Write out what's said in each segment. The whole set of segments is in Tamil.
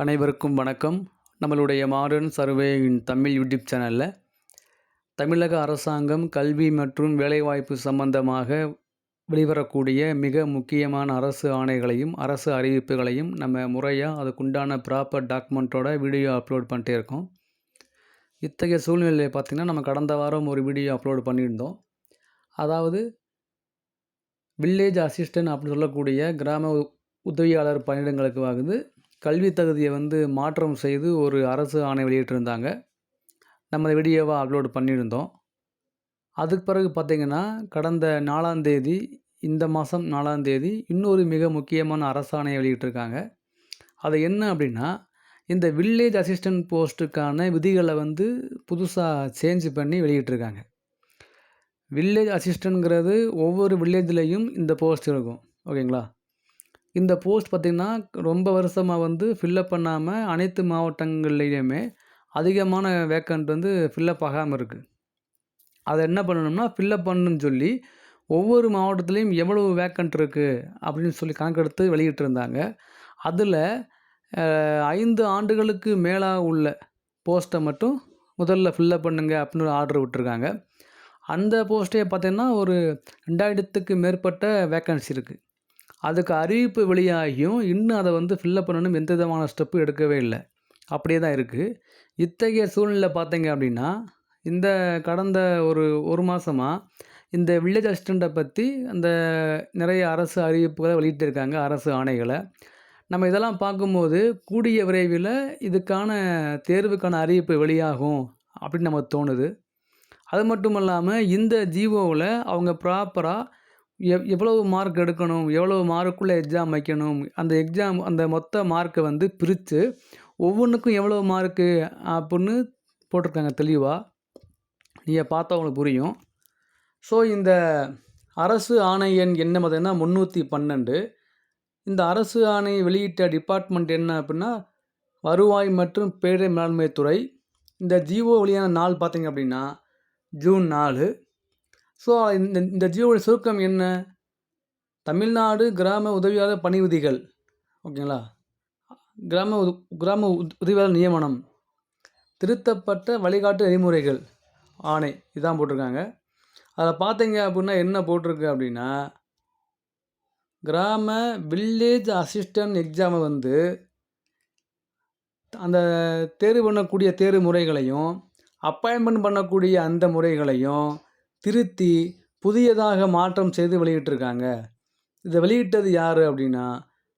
அனைவருக்கும் வணக்கம். நம்மளுடைய modern survey in Tamil YouTube சேனலில் தமிழக அரசாங்கம் கல்வி மற்றும் வேலைவாய்ப்பு சம்பந்தமாக வெளிவரக்கூடிய மிக முக்கியமான அரசு ஆணைகளையும் அரசு அறிவிப்புகளையும் நம்ம முறையாக அதுக்குண்டான ப்ராப்பர் டாக்குமெண்ட்டோட வீடியோ அப்லோட் பண்ணிட்டே இருக்கோம். இத்தகைய சூழ்நிலையில் பார்த்திங்கன்னா நம்ம கடந்த வாரம் ஒரு வீடியோ அப்லோட் பண்ணியிருந்தோம். அதாவது வில்லேஜ் அசிஸ்டன்ட் அப்படின்னு சொல்லக்கூடிய கிராம உதவியாளர் பணியிடங்களுக்கு வந்து கல்வி தகுதியை வந்து மாற்றம் செய்து ஒரு அரசு ஆணை வெளியிட்டிருந்தாங்க. நம்ம வீடியோவாக வீடியோவை அப்லோட் பண்ணியிருந்தோம். அதுக்கு பிறகு பார்த்திங்கன்னா கடந்த நாலாந்தேதி இந்த மாதம் நாலாந்தேதி இன்னொரு மிக முக்கியமான அரசாணையை வெளியிட்டிருக்காங்க. அது என்ன அப்படின்னா இந்த வில்லேஜ் அசிஸ்டன்ட் போஸ்ட்டுக்கான விதிகளை வந்து புதுசாக சேஞ்ச் பண்ணி வெளியிட்டிருக்காங்க. வில்லேஜ் அசிஸ்டன்ட்ங்கிறது ஒவ்வொரு வில்லேஜ்லேயும் இந்த போஸ்ட் இருக்கும். ஓகேங்களா? இந்த போஸ்ட் பார்த்திங்கன்னா ரொம்ப வருஷமாக வந்து ஃபில்லப் பண்ணாமல் அனைத்து மாவட்டங்கள்லேயுமே அதிகமான வேக்கண்ட் வந்து ஃபில்லப் ஆகாமல் இருக்குது அதை என்ன பண்ணணும்னா ஃபில்லப் பண்ணணும்னு சொல்லி ஒவ்வொரு மாவட்டத்துலேயும் எவ்வளவு வேக்கண்ட் இருக்குது அப்படின்னு சொல்லி கணக்கெடுத்து வெளியிட்டிருந்தாங்க. அதில் ஐந்து ஆண்டுகளுக்கு மேலாக உள்ள போஸ்ட்டை மட்டும் முதல்ல ஃபில்லப் பண்ணுங்க அப்படின்னு ஒரு ஆர்டர் விட்டுருக்காங்க. அந்த போஸ்ட்டே பார்த்தீங்கன்னா ஒரு ரெண்டாயிரத்துக்கு மேற்பட்ட வேக்கன்சி இருக்குது அதுக்கு அறிவிப்பு வெளியாகியும் இன்னும் அதை வந்து ஃபில்லப் பண்ணணும் எந்த விதமான ஸ்டெப்பும் எடுக்கவே இல்லை. அப்படியே தான் இருக்குது இத்தகைய சூழ்நிலை பார்த்தீங்க அப்படின்னா இந்த கடந்த ஒரு ஒரு மாதமாக இந்த வில்லேஜ் அசிஸ்டண்ட்டை பற்றி அந்த நிறைய அரசு அறிவிப்புகளை வெளியிட்டிருக்காங்க அரசு ஆணைகளை. நம்ம இதெல்லாம் பார்க்கும்போது கூடிய விரைவில் இதுக்கான தேர்வுக்கான அறிவிப்பு வெளியாகும் அப்படின்னு நமக்கு தோணுது. அது மட்டும் இல்லாமல் இந்த ஜிஓவில் அவங்க ப்ராப்பராக எவ் எவ்வளவு மார்க் எடுக்கணும் எவ்வளவு மார்க்குள்ளே எக்ஸாம் வைக்கணும் அந்த எக்ஸாம் அந்த மொத்த மார்க்கை வந்து பிரித்து ஒவ்வொன்றுக்கும் எவ்வளோ மார்க்கு அப்படின்னு போட்டிருக்காங்க தெளிவாக நீங்கள் பார்த்தா உங்களுக்கு புரியும். ஸோ இந்த அரசு ஆணை எண் என்ன பார்த்தீங்கன்னா முந்நூற்றி பன்னெண்டு. இந்த அரசு ஆணை வெளியிட்ட டிபார்ட்மெண்ட் என்ன அப்படின்னா வருவாய் மற்றும் பேரிடர் மேலாண்மை துறை. இந்த ஜிஓ வெளியான நாள் பார்த்திங்க அப்படின்னா ஜூன் நாலு. ஸோ இந்த இந்த ஜியோட சுருக்கம் என்ன? தமிழ்நாடு கிராம உதவியாளர் பணி விதிகள். ஓகேங்களா கிராம உத கிராம உதவியாளர் நியமனம். திருத்தப்பட்ட வழிகாட்டு நெறிமுறைகள். ஆணை. இதான் போட்டிருக்காங்க. அதில் பார்த்தீங்க அப்படின்னா என்ன போட்டிருக்கு அப்படின்னா கிராம வில்லேஜ் அசிஸ்டன்ட் எக்ஸாமை வந்து அந்த தேர்வு பண்ணக்கூடிய தேர்வு முறைகளையும் அப்பாயின்மெண்ட் பண்ணக்கூடிய அந்த முறைகளையும் திருத்தி புதியதாக மாற்றம் செய்து வெளியிட்டிருக்காங்க. இதை வெளியிட்டது யார் அப்படின்னா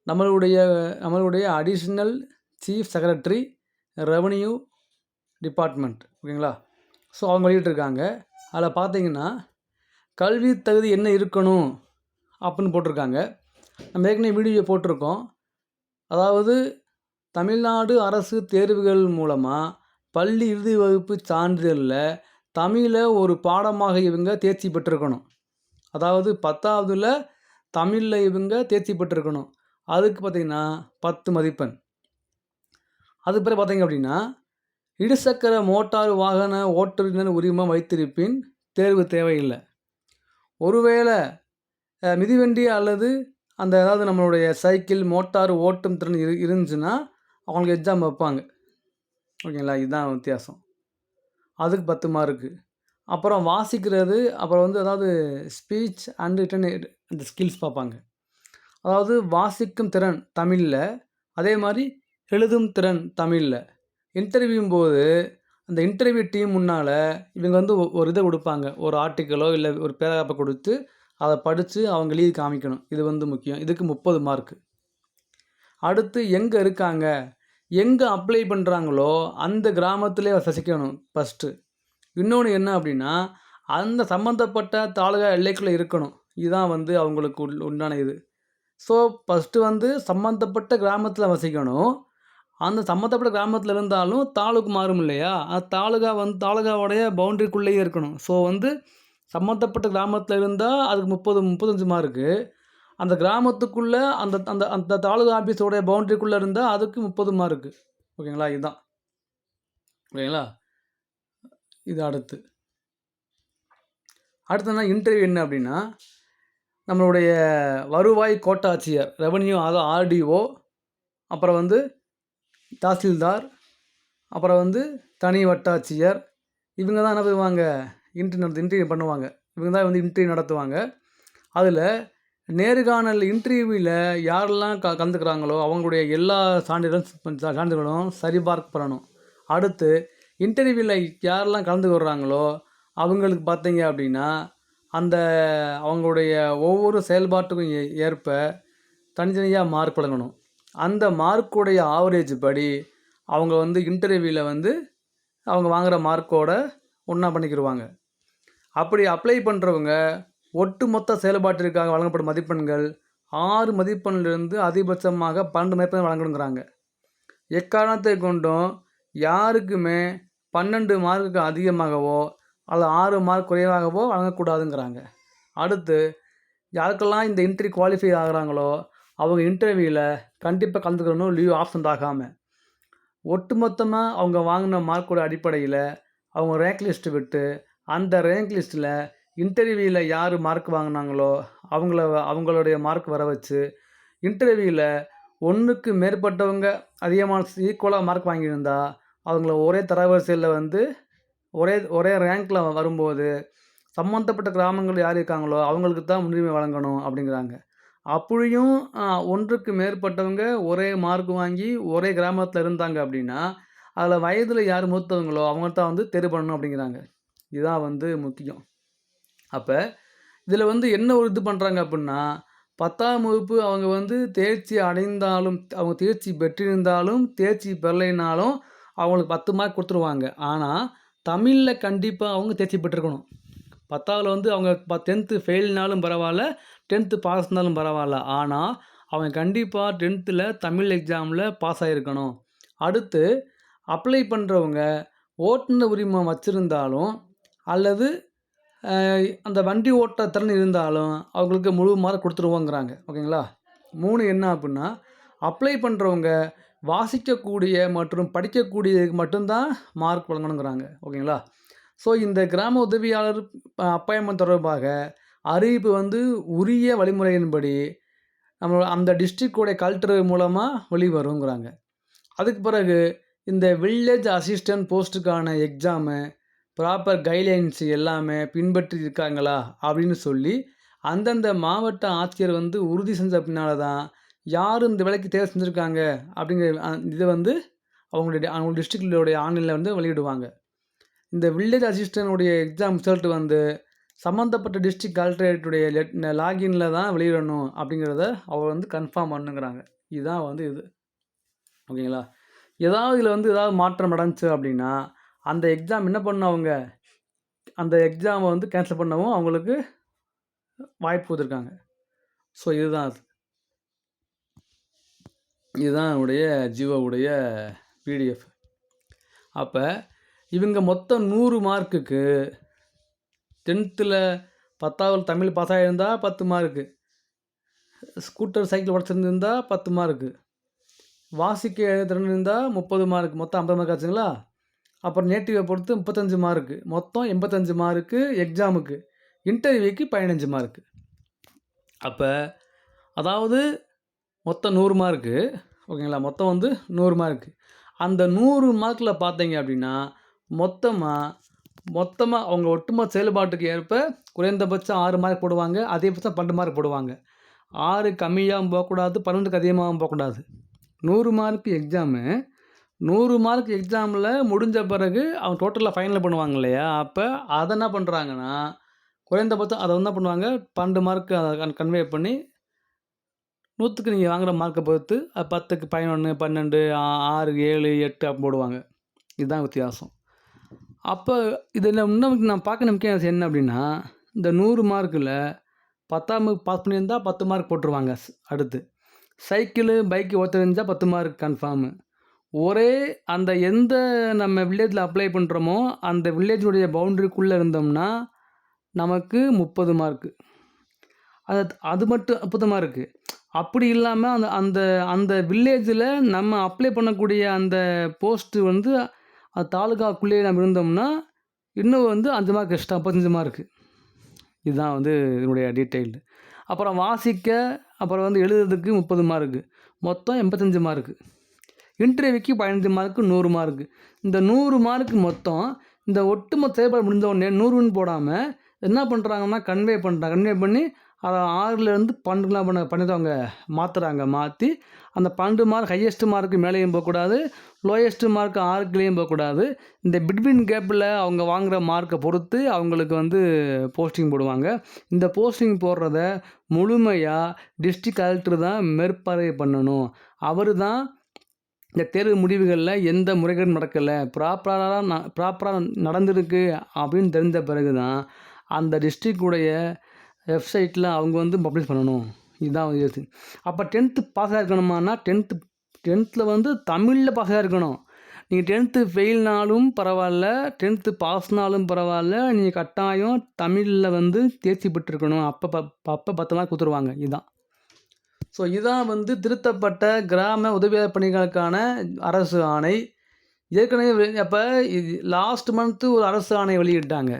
நம்மளுடைய நம்மளுடைய additional chief secretary revenue department ஓகேங்களா? ஸோ அவங்க வெளியிட்டிருக்காங்க. அதில் பார்த்தீங்கன்னா கல்வி தகுதி என்ன இருக்கணும் அப்படின்னு போட்டிருக்காங்க. நம்ம ஏற்கனவே வீடியோ போட்டிருக்கோம். அதாவது தமிழ்நாடு அரசு தேர்வுகள் மூலமாக பள்ளி இறுதி வகுப்பு சான்றிதழில் தமிழை ஒரு பாடமாக இவங்க தேர்ச்சி பெற்றிருக்கணும். அதாவது பத்தாவதுல தமிழில் இவங்க தேர்ச்சி பெற்றிருக்கணும். அதுக்கு பார்த்திங்கன்னா பத்து மதிப்பெண். அது பிறகு பார்த்தீங்க அப்படின்னா இருசக்கர மோட்டார் வாகன ஓட்டுநர் உரிமம் வைத்திருப்பின் தேர்வு தேவையில்லை. ஒருவேளை மிதிவண்டி அல்லது அந்த ஏதாவது நம்மளுடைய சைக்கிள் மோட்டார் ஓட்டும் திறன் இரு இருந்துச்சுன்னா அவங்களுக்கு எக்ஸாம் வைப்பாங்க. ஓகேங்களா? இதுதான் வித்தியாசம். அதுக்கு பத்து மார்க்கு அப்புறம் வாசிக்கிறது அப்புறம் வந்து அதாவது ஸ்பீச் அண்ட் ரிட்டன் அந்த ஸ்கில்ஸ் பார்ப்பாங்க. அதாவது வாசிக்கும் திறன் தமிழில் அதே மாதிரி எழுதும் திறன் தமிழில். இன்டர்வியூம் போது அந்த இன்டர்வியூ டீம் முன்னால் இவங்க வந்து ஒ- ஒரு இதை கொடுப்பாங்க. ஒரு ஆர்டிக்கலோ இல்லை ஒரு பேராப்பை கொடுத்து அதை படித்து அவங்க லீவ் காமிக்கணும். இது வந்து முக்கியம். இதுக்கு முப்பது மார்க்கு அடுத்து எங்கே இருக்காங்க? எங்கே அப்ளை பண்ணுறாங்களோ அந்த கிராமத்திலே வசிக்கணும் ஃபஸ்ட்டு இன்னொன்று என்ன அப்படின்னா அந்த சம்மந்தப்பட்ட தாலுகா எல்லைக்குள்ளே இருக்கணும். இதுதான் வந்து அவங்களுக்கு உள் உண்டான இது. ஸோ ஃபஸ்ட்டு வந்து சம்மந்தப்பட்ட கிராமத்தில் வசிக்கணும். அந்த சம்மந்தப்பட்ட கிராமத்தில் இருந்தாலும் தாலுக்கு மாறும் இல்லையா? அந்த தாலுகா வந்து தாலுகாவுடைய பவுண்டரிக்குள்ளேயே இருக்கணும். ஸோ வந்து சம்மந்தப்பட்ட கிராமத்தில் இருந்தால் அதுக்கு முப்பது முப்பத்தஞ்சு மார்க்கு அந்த கிராமத்துக்குள்ளே அந்த அந்த அந்த தாலுகா ஆஃபீஸோடைய பவுண்டரிக்குள்ளே இருந்தால் அதுக்கு முப்பது மார்க்கு ஓகேங்களா? இதுதான். ஓகேங்களா? இது அடுத்து. அடுத்து என்ன? இன்டர்வியூ என்ன அப்படின்னா நம்மளுடைய வருவாய் கோட்டாட்சியர் ரெவன்யூ அது ஆர்டிஓ அப்புறம் வந்து தாசில்தார் அப்புறம் வந்து தனி வட்டாட்சியர் இவங்க தான் என்ன பண்ணுவாங்க? இன்டர்வியூ நடத்து இன்டர்வியூ பண்ணுவாங்க. இவங்க தான் வந்து இன்டர்வியூ நடத்துவாங்க. அதில் நேர்காணல் இன்டர்வியூவில் யாரெல்லாம் க கலந்துக்கிறாங்களோ அவங்களுடைய எல்லா சான்றிதழும் சான்றிதழும் சரிபார்க்கப்படணும் அடுத்து இன்டர்வியூவில் யாரெல்லாம் கலந்துக்கிறாங்களோ அவங்களுக்கு பார்த்தீங்க அப்படின்னா அந்த அவங்களுடைய ஒவ்வொரு செயல்பாட்டுக்கும் ஏ ஏற்ப தனித்தனியாக மார்க் வழங்கணும் அந்த மார்க்குடைய ஆவரேஜ் படி அவங்க வந்து இன்டர்வியூவில் வந்து அவங்க வாங்குகிற மார்க்கோட ஒன்றா பண்ணிக்கிடுவாங்க அப்படி அப்ளை பண்ணுறவங்க ஒட்டுமொத்த செயல்பாட்டிற்காக வழங்கப்படும் மதிப்பெண்கள் ஆறு மதிப்பெண்ணிலிருந்து அதிகபட்சமாக பன்னெண்டு மதிப்பெண் வழங்கணுங்கிறாங்க. எக்காரணத்தை கொண்டும் யாருக்குமே பன்னெண்டு மார்க்குக்கு அதிகமாகவோ அல்லது ஆறு மார்க் குறைவாகவோ வழங்கக்கூடாதுங்கிறாங்க. அடுத்து யாருக்கெல்லாம் இந்த இன்டர்வியூ குவாலிஃபை ஆகுறாங்களோ அவங்க இன்டர்வியூவில் கண்டிப்பாக கலந்துக்கணும் லீவ் ஆப்ஷன் ஆகாமல் ஒட்டுமொத்தமாக அவங்க வாங்கின மார்க்கோட அடிப்படையில் அவங்க ரேங்க் லிஸ்ட்டு விட்டு அந்த ரேங்க் லிஸ்ட்டில் இன்டர்வியூவில் யார் மார்க் வாங்கினாங்களோ அவங்கள அவங்களுடைய மார்க் வர வச்சு இன்டர்வியூவில் ஒன்றுக்கு மேற்பட்டவங்க அதிகமான ஈக்குவலாக மார்க் வாங்கியிருந்தா அவங்கள ஒரே தரவரிசையில் வந்து ஒரே ஒரே ரேங்க்கில் வரும்போது சம்மந்தப்பட்ட கிராமங்கள் யார் இருக்காங்களோ அவங்களுக்கு தான் முன்னுரிமை வழங்கணும் அப்படிங்கிறாங்க. அப்படியும் ஒன்றுக்கு மேற்பட்டவங்க ஒரே மார்க் வாங்கி ஒரே கிராமத்தில் இருந்தாங்க அப்படின்னா அதில் வயதில் யார் மூத்தவங்களோ அவங்க தான் வந்து தேர்வு பண்ணணும் அப்படிங்கிறாங்க. இதுதான் வந்து முக்கியம். அப்போ இதில் வந்து என்ன ஒரு இது பண்ணுறாங்க அப்படின்னா பத்தாம் வகுப்பு அவங்க வந்து தேர்ச்சி அடைந்தாலும் அவங்க தேர்ச்சி பெற்றிருந்தாலும் தேர்ச்சி பெறலைனாலும் அவங்களுக்கு பத்து மார்க் கொடுத்துருவாங்க. ஆனால் தமிழில் கண்டிப்பாக அவங்க தேர்ச்சி பெற்றிருக்கணும். பத்தாவில் வந்து அவங்க ப டென்த்து ஃபெயில்னாலும் பரவாயில்ல டென்த்து பாஸ்னாலும் பரவாயில்ல. ஆனால் அவன் கண்டிப்பாக டென்த்தில் தமிழ் எக்ஸாமில் பாஸ் ஆகிருக்கணும் அடுத்து அப்ளை பண்ணுறவங்க ஓட்டுநர் உரிமம் வச்சுருந்தாலும் அல்லது அந்த வண்டி ஓட்ட திறன் இருந்தாலும் அவங்களுக்கு முழு மார்க் கொடுத்துருவோங்கிறாங்க. ஓகேங்களா? மூணு என்ன அப்படின்னா அப்ளை பண்ணுறவங்க வாசிக்கக்கூடிய மற்றும் படிக்கக்கூடியதுக்கு மட்டும்தான் மார்க் வழங்கணுங்கிறாங்க. ஓகேங்களா? ஸோ இந்த கிராம உதவியாளர் அப்பாயின்மெண்ட் தொடர்பாக அறிவிப்பு வந்து உரிய வழிமுறையின்படி நம்ம அந்த டிஸ்ட்ரிக்டோடைய கல்ச்சர் மூலமாக வெளிவருங்கிறாங்க. அதுக்கு பிறகு இந்த வில்லேஜ் அசிஸ்டன்ட் போஸ்ட்டுக்கான எக்ஸாமு ப்ராப்பர் கைட்லைன்ஸ் எல்லாமே பின்பற்றி இருக்காங்களா அப்படின்னு சொல்லி அந்தந்த மாவட்ட ஆட்சியர் வந்து உறுதி செஞ்ச பின்னால் தான் யார் இந்த வேலைக்கு தேர்வு செஞ்சுருக்காங்க அப்படிங்கிற இதை வந்து அவங்களுடைய அவங்க டிஸ்ட்ரிக்டோடைய ஆன்லைனில் வந்து வெளியிடுவாங்க. இந்த வில்லேஜ் அசிஸ்டனுடைய எக்ஸாம் ரிசல்ட் வந்து சம்மந்தப்பட்ட டிஸ்ட்ரிக்ட் கலெக்டரேட்டுடைய லெட் லாகின்ல தான் வெளியிடணும் அப்படிங்கிறத அவர் வந்து கன்ஃபார்ம் பண்ணுங்கிறாங்க. இதுதான் வந்து இது. ஓகேங்களா? ஏதாவது இதில் வந்து ஏதாவது மாற்றம் நடந்துச்சு அப்படின்னா அந்த எக்ஸாம் என்ன பண்ண அவங்க அந்த எக்ஸாமை வந்து கேன்சல் பண்ணவும் அவங்களுக்கு வாய்ப்பு கொடுத்துருக்காங்க. ஸோ இதுதான் அது. இதுதான் என்னுடைய ஜீவோவுடைய பிடிஎஃப் அப்போ இவங்க மொத்தம் நூறு மார்க்குக்கு டென்த்தில் பத்தாவது தமிழ் பாஸ் ஆகியிருந்தால் பத்து மார்க்கு. ஸ்கூட்டர் சைக்கிள் உடச்சிருந்துருந்தா பத்து மார்க்கு. வாசிக்க திறன் இருந்தால் முப்பது மார்க் மொத்தம் ஐம்பது மார்க் ஆச்சுங்களா? அப்புறம் நேட்டிவை பொறுத்து முப்பத்தஞ்சு மார்க்கு மொத்தம் எண்பத்தஞ்சு மார்க்கு எக்ஸாமுக்கு இன்டர்வியூக்கு பதினஞ்சு மார்க்கு அப்போ அதாவது மொத்தம் நூறு மார்க்கு ஓகேங்களா? மொத்தம் வந்து நூறு மார்க்கு அந்த நூறு மார்க்கில் பார்த்தீங்க அப்படின்னா மொத்தமாக மொத்தமாக அவங்க ஒட்டுமொத்த செயல்பாட்டுக்கு ஏற்ப குறைந்தபட்சம் ஆறு மார்க் போடுவாங்க அதிகபட்சம் பன்னெண்டு மார்க் போடுவாங்க. ஆறு கம்மியாகவும் போகக்கூடாது பன்னெண்டுக்கு அதிகமாகவும் போகக்கூடாது. நூறு மார்க்கு எக்ஸாமு நூறு மார்க் எக்ஸாமில் முடிஞ்ச பிறகு அவங்க டோட்டலாக ஃபைனல் பண்ணுவாங்க இல்லையா? அப்போ அதை என்ன பண்ணுறாங்கன்னா குறைந்தபட்சம் அதை என்ன பண்ணுவாங்க? பன்னெண்டு மார்க் அதை கன்வே பண்ணி நூற்றுக்கு நீங்கள் வாங்குகிற மார்க்கை பொறுத்து பத்துக்கு பதினொன்று பன்னெண்டு ஆறு ஏழு எட்டு அப்படி போடுவாங்க. இதுதான் வித்தியாசம். அப்போ இதில் இன்னும் நான் பார்க்க முக்கியம் என்ன அப்படின்னா இந்த நூறு மார்க்கில் பத்தாம் பாஸ் பண்ணியிருந்தால் பத்து மார்க் போட்டுருவாங்க அடுத்து. சைக்கிளு பைக்கு ஒருத்தர் இருந்தால் பத்து மார்க் கன்ஃபார்மு ஒரே அந்த எந்த நம்ம வில்லேஜில் அப்ளை பண்ணுறோமோ அந்த வில்லேஜுடைய பவுண்ட்ரிக்குள்ளே இருந்தோம்னா நமக்கு முப்பது மார்க்கு அது அது மட்டும் அற்புதமாக இருக்குது அப்படி இல்லாமல் அந்த அந்த அந்த வில்லேஜில் நம்ம அப்ளை பண்ணக்கூடிய அந்த போஸ்ட்டு வந்து அது தாலுகாக்குள்ளேயே நம்ம இருந்தோம்னா இன்னும் வந்து அஞ்சு மார்க் எக்ஸ்ட்ரா முப்பத்தஞ்சு மார்க்கு இதுதான் வந்து இதனுடைய டீட்டெயில்டு அப்புறம் வாசிக்க அப்புறம் வந்து எழுதுறதுக்கு முப்பது மார்க்கு மொத்தம் எண்பத்தஞ்சு மார்க்கு இன்டர்வியூக்கு பதினஞ்சு மார்க்கு நூறு மார்க்கு. இந்த நூறு மார்க்கு மொத்தம் இந்த ஒட்டுமொத்த செயல்பாடு முடிஞ்ச உடனே நூறுன்னு போடாமல் என்ன பண்ணுறாங்கன்னா கன்வே பண்ணுறாங்க கன்வே பண்ணி அதை ஆறுலேருந்து பன்னெண்டுலாம் பண்ண பண்ணிடுவாங்க மாற்றுறாங்க மாற்றி அந்த பன்னெண்டு மார்க் ஹையஸ்ட் மார்க்கு மேலேயும் போகக்கூடாது லோயஸ்ட்டு மார்க் ஆறுக்குலேயும் போகக்கூடாது. இந்த பிட்வீன் கேப்பில் அவங்க வாங்குகிற மார்க்கை பொறுத்து அவங்களுக்கு வந்து போஸ்டிங் போடுவாங்க. இந்த போஸ்டிங் போடுறத முழுமையாக டிஸ்ட்ரிக்ட் கலெக்டர் தான் மேற்பார்வை பண்ணணும். அவர் தான் இந்த தேர்வு முடிவுகளில் எந்த முறைகேடும் நடக்கலை. ப்ராப்பராக ந ப்ராப்பராக நடந்திருக்கு அப்படின்னு தெரிஞ்ச பிறகு தான் அந்த டிஸ்ட்ரிக்டுடைய வெப்சைட்டில் அவங்க வந்து பப்ளிஷ் பண்ணணும். இதுதான் இது. அப்போ டென்த்து பாஸ் இருக்கணுமானா டென்த்து டென்த்தில் வந்து தமிழில் பாஸ் இருக்கணும் நீங்கள் டென்த்து ஃபெயில்னாலும் பரவாயில்ல டென்த்து பாஸ்னாலும் பரவாயில்ல நீங்கள் கட்டாயம் தமிழில் வந்து தேர்ச்சி பெற்றுருக்கணும். அப்போ ப அப்போ பத்து மார்க் கொடுத்துருவாங்க. இதுதான் ஸோ இதான் வந்து திருத்தப்பட்ட கிராம உதவியாளர் பணிகளுக்கான அரசு ஆணை. ஏற்கனவே அப்போ இது லாஸ்ட் மந்த்து ஒரு அரசு ஆணை வெளியிட்டாங்க.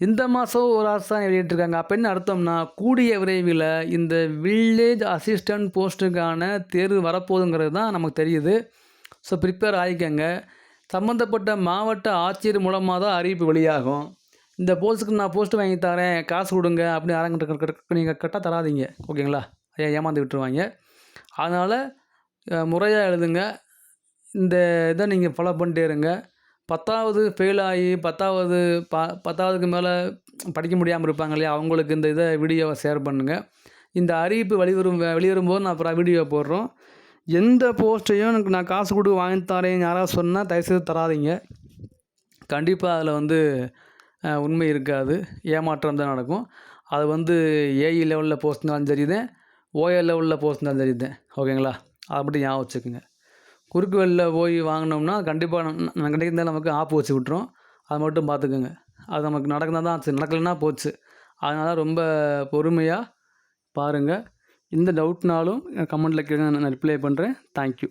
இந்த மாதம் ஒரு அரசு ஆணை வெளியிட்டிருக்காங்க. அப்போ என்ன அர்த்தம்னா கூடிய விரைவில் இந்த வில்லேஜ் அசிஸ்டன்ட் போஸ்ட்டுக்கான தேர்வு வரப்போகுதுங்கிறது தான் நமக்கு தெரியுது. ஸோ ப்ரிப்பேர் ஆகிக்கங்க சம்மந்தப்பட்ட மாவட்ட ஆட்சியர் மூலமாக தான் அறிவிப்பு வெளியாகும். இந்த போஸ்ட்டுக்கு நான் போஸ்ட்டு வாங்கி தரேன் காசு கொடுங்க அப்படின்னு அரங்கிட்ட நீங்கள் கரெக்டாக தராதீங்க. ஓகேங்களா? ஏமாந்து விட்டுருவாங்க. அதனால் முறையாக எழுதுங்க. இந்த இதை நீங்கள் ஃபாலோ பண்ணிட்டே இருங்க. பத்தாவது ஃபெயில் ஆகி பத்தாவது ப பத்தாவதுக்கு மேலே படிக்க முடியாமல் இருப்பாங்க இல்லையா? அவங்களுக்கு இந்த இதை வீடியோவை ஷேர் பண்ணுங்கள் இந்த அறிவிப்பு வெளிவரும் வெளிவரும்போது நான் அப்புறம் வீடியோ போடுறோம். எந்த போஸ்ட்டையும் எனக்கு நான் காசு கொடுத்து வாங்கி தரேன் யாராவது சொன்னால் தயவுசெய்து தராதீங்க. கண்டிப்பாக அதில் வந்து உண்மை இருக்காது. ஏமாற்றம் தான் நடக்கும். அது வந்து ஏஇ லெவலில் போஸ்ட்னாலும் சரிதான். ஓஎல்ல உள்ள ஓஏ லெவலில் போஸ்ட் இருந்தாலும் தெரியுது. ஓகேங்களா? அதை மட்டும் ஞாபகம் வச்சுக்கோங்க. குறுக்கு வழியில் போய் வாங்கினோம்னா கண்டிப்பாக கண்டிப்பாக கிடைக்கிறதால நமக்கு ஆப்பு வச்சு விட்ரும் அதை மட்டும் பார்த்துக்கோங்க. அது நமக்கு நடக்குதா தான் சரி. நடக்கலைன்னா போச்சு. அதனால் ரொம்ப பொறுமையாக பாருங்கள் எந்த டவுட்னாலும் கமெண்ட்டில் கேளுங்க நான் ரிப்ளை பண்ணுறேன் தேங்க்யூ